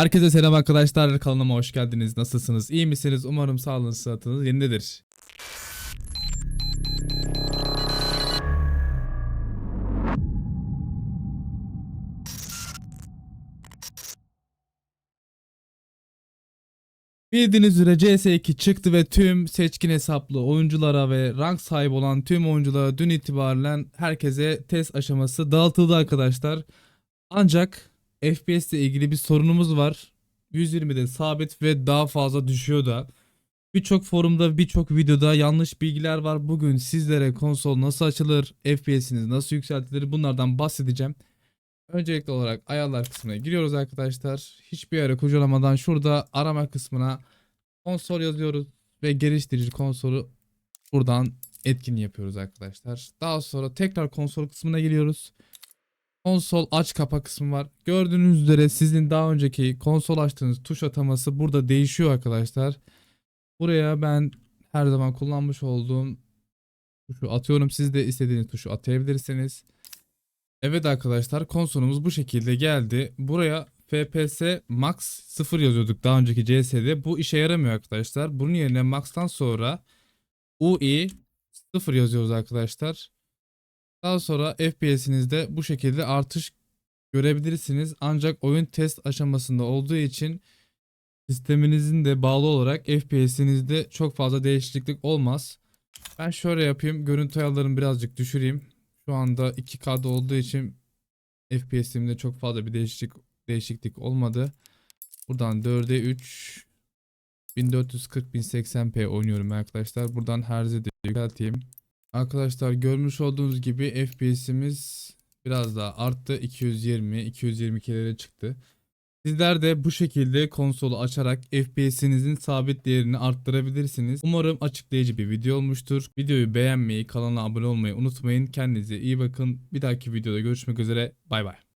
Herkese selam arkadaşlar. Kanalıma hoş geldiniz. Nasılsınız? İyi misiniz? Umarım sağlığınız, sıhhatiniz yerindedir. Bildiğiniz üzere CS2 çıktı ve tüm seçkin hesaplı oyunculara ve rank sahibi olan tüm oyunculara dün itibaren herkese test aşaması dağıtıldı arkadaşlar. Ancak FPS ile ilgili bir sorunumuz var. 120'de sabit ve daha fazla düşüyor da. Birçok forumda, birçok videoda yanlış bilgiler var. Bugün sizlere konsol nasıl açılır, FPS'iniz nasıl yükseltilir bunlardan bahsedeceğim. Öncelikli olarak ayarlar kısmına giriyoruz arkadaşlar. Hiçbir yere kurcalamadan şurada arama kısmına konsol yazıyoruz ve geliştirici konsolu buradan etkin yapıyoruz arkadaşlar. Daha sonra tekrar konsol kısmına geliyoruz. Konsol aç kapa kısmı var. Gördüğünüz üzere sizin daha önceki konsol açtığınız tuş ataması burada değişiyor arkadaşlar. Buraya ben her zaman kullanmış olduğum tuşu atıyorum. Siz de istediğiniz tuşu atayabilirsiniz. Evet arkadaşlar konsolumuz bu şekilde geldi. Buraya FPS Max 0 yazıyorduk daha önceki CS'de. Bu işe yaramıyor arkadaşlar. Bunun yerine Max'tan sonra UI 0 yazıyoruz arkadaşlar. Daha sonra FPS'inizde bu şekilde artış görebilirsiniz. Ancak oyun test aşamasında olduğu için sisteminizin de bağlı olarak FPS'inizde çok fazla değişiklik olmaz. Ben şöyle yapayım. Görüntü ayarlarını birazcık düşüreyim. Şu anda 2K'da olduğu için FPS'imde çok fazla bir değişiklik değişiklik olmadı. Buradan 4'e 3 1440 1080p oynuyorum arkadaşlar. Buradan herzi de yükselteyim. Arkadaşlar görmüş olduğunuz gibi FPS'imiz biraz daha arttı. 220 222'lere çıktı. Sizler de bu şekilde konsolu açarak FPS'inizin sabit değerini arttırabilirsiniz. Umarım açıklayıcı bir video olmuştur. Videoyu beğenmeyi, kanala abone olmayı unutmayın. Kendinize iyi bakın. Bir dahaki videoda görüşmek üzere. Bay bay.